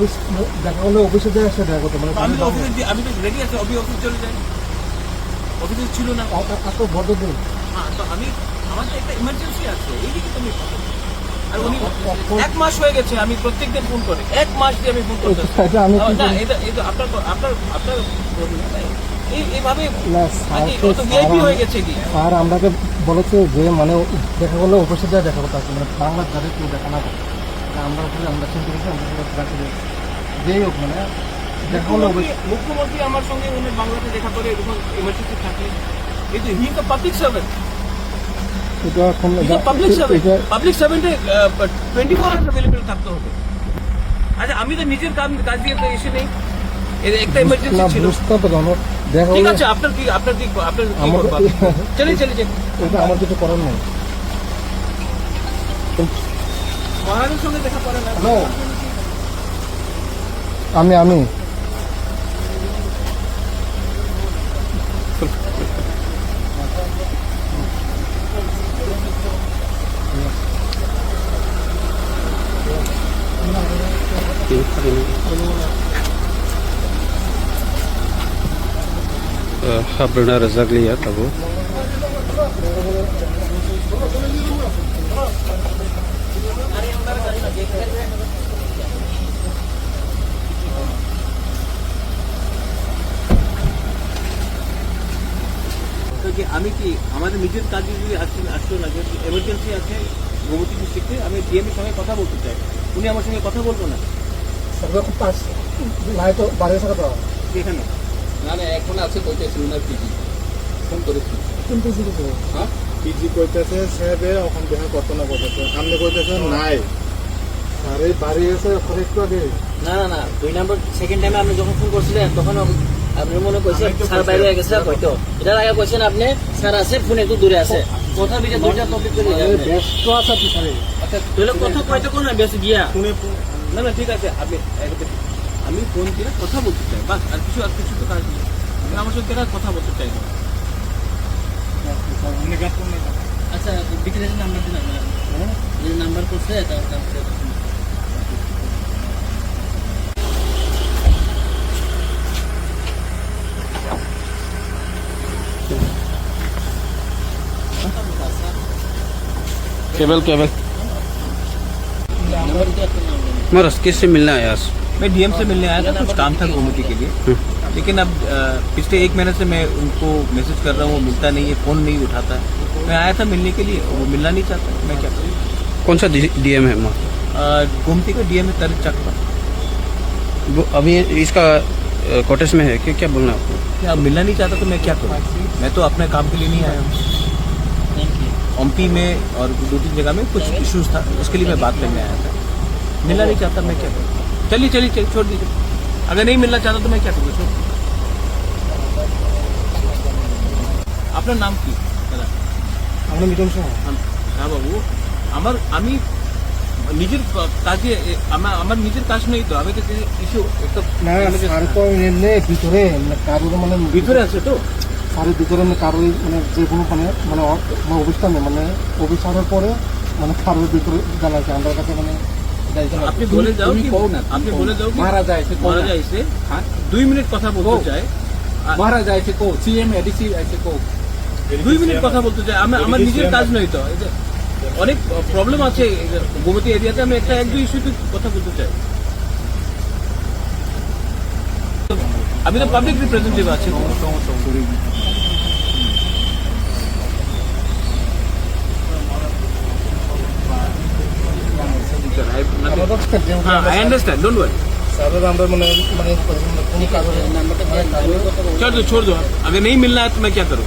Office দেখা হলে অফিসে যায় দেখা করতে মানে আমি তো অফিসে যে- আমি তো রেডি আছি অফিস অফিস চলে যাই। অফিসে ছিল না। এত ভদ্রদিন হ্যাঁ তো আমি আমার তো একটা ইমার্জেন্সি আছে এই দিকে তুমি আর উনি এক মাস হয়ে গেছে আমি প্রত্যেকদিন ফোন করে। এক মাস দিয়ে আমি ফোন করতেছি। এটা আমি না এটা এটা আপনার আপনার আপনার স্যার বলেছে যে মানে দেখা করলে অফিসে যায় দেখা করতে মানে বাংলা যাতে কেউ দেখা না আমরা আমরা চিন্তা করছি আমরা যেই হোক মানে দেখা হলে মুখ্যমন্ত্রী অবশ্যই মুখ্যমন্ত্রী আমার সঙ্গে উনি বাংলাতে দেখা করে এরকম ইমার্জেন্সি থাকলে এই তো হি তো পাবলিক সার্ভেন্ট এটা এখন পাবলিক সার্ভেন্ট পাবলিক সার্ভেন্টে টোয়েন্টি ফোর আওয়ার্স অ্যাভেলেবেল থাকতে হবে। আচ্ছা আমি তো নিজের কাজ কাজ দিয়ে তো এসে নেই। একটা ইমার্জেন্সি ছিল। বুঝতে ঠিক আছে আপনার কি আপনার কি আপনার কি আমার- চলে চলে চলে। এটা আমার কিছু করার নেই। মহারাজের সঙ্গে দেখা করে না হ্যালো আমি আমি আপনারা রাজাক লিয়া তবু তো কি আমি কি আমাদের নিজের কাজে যদি আসছে আসতো না যদি এমার্জেন্সি আছে গোমতী ডিস্ট্রিক্টে আমি ডিএমের সঙ্গে কথা বলতে চাই। উনি আমার সঙ্গে কথা বলব না। পাস। তো এখানে? না না এখন আছে কইতেছি উনার পিজি ফোন করেছি। কিন্তু শুধু হ্যাঁ? পিজি কইতেছে ওখান দেখা করতে না করতেছে। সামনে কইতেছে নাই। আরে বাড়ি এসে খরচ আগে। না না না দুই নম্বর সেকেন্ড টাইমে আপনি যখন ফোন করছিলেন তখন আপনি মনে করছেন স্যার বাইরে হয়ে গেছে হয়তো এটার আগে কইছেন আপনি স্যার আছে ফোন একটু দূরে আছে। কথা বিজে দুইটা টপিক করে ব্যস্ত আছে তুই স্যারে তাহলে কথা কইতে কোন না গিয়া? শুনে না না ঠিক আছে আপনি আমি ফোন করে কথা বলতে চাই বাস আর কিছু আর কিছু তো কাজ নেই। আমি আমার সঙ্গে কথা বলতে চাই না। আচ্ছা বিক্রেতার নাম্বার দিন আপনার নাম্বার করছে তারপরে केबल केबल मैं रस्के से मिलना आया मैं डीएम से मिलने आया था कुछ काम था गोमती के लिए। हाँ। लेकिन अब पिछले एक महीने से मैं उनको मैसेज कर रहा हूँ वो मिलता नहीं है फ़ोन नहीं उठाता है। मैं आया था मिलने के लिए वो मिलना नहीं चाहता मैं क्या करूँ? कौन सा डीएम है वहाँ? गोमती का डीएम है तरज चक अभी इसका क्वार्टर्स में है क्या बोलना आपको? मिलना नहीं चाहता तो मैं क्या करूँ? मैं तो अपने काम के लिए नहीं आया हूँ। ओमपी में और दो तीन जगह में कुछ इश्यूज था उसके लिए मैं बात करने आया था मिलना नहीं चाहता मैं क्या करूँ चलिए चलिए चलिए छोड़ दीजिए अगर नहीं मिलना चाहता तो मैं क्या करूँ छोड़ আপনার নাম কি দাদা আমরা মিটন সহ হ্যাঁ বাবু আমার আমি নিজের কাজে আমার আমার নিজের কাজ নেই তো আমি তো ইস্যু একটা না স্যার তো এমনি ভিতরে মানে কারোর মানে ভিতরে আছে তো স্যারের ভিতরে মানে কারোর মানে যে কোনো মানে মানে অ- মানে মানে অফিস পরে মানে কারোর ভিতরে জানাচ্ছে আমার কাছে মানে আপনি বলে যাও কি আপনি বলে যাও কি মহারাজা মারা না। যায় এসে হ্যাঁ? দুই মিনিট কথা বলতে চাই মহারাজা এসে কো সিএম এডিসি এসে কো দুই মিনিট কথা বলতে চাই আমি আমার নিজের কাজ নয় তো। এই যে অনেক প্রবলেম আছে গোমতী এরিয়াতে। আমি একটা এক দুই ইস্যুতে কথা বলতে চাই। আমি তো পাবলিক রিপ্রেজেন্টেটিভ আছি। হ্যাঁ আই আন্ডারস্ট্যান্ড ডোন্ট ওয়ারি স্যারের আমরা মানে মানে কোনো কারণে নাম্বারটা দিয়ে কথা বলবো छोड़ दो छोड़ दो अगर नहीं मिलना है तो मैं क्या करूँ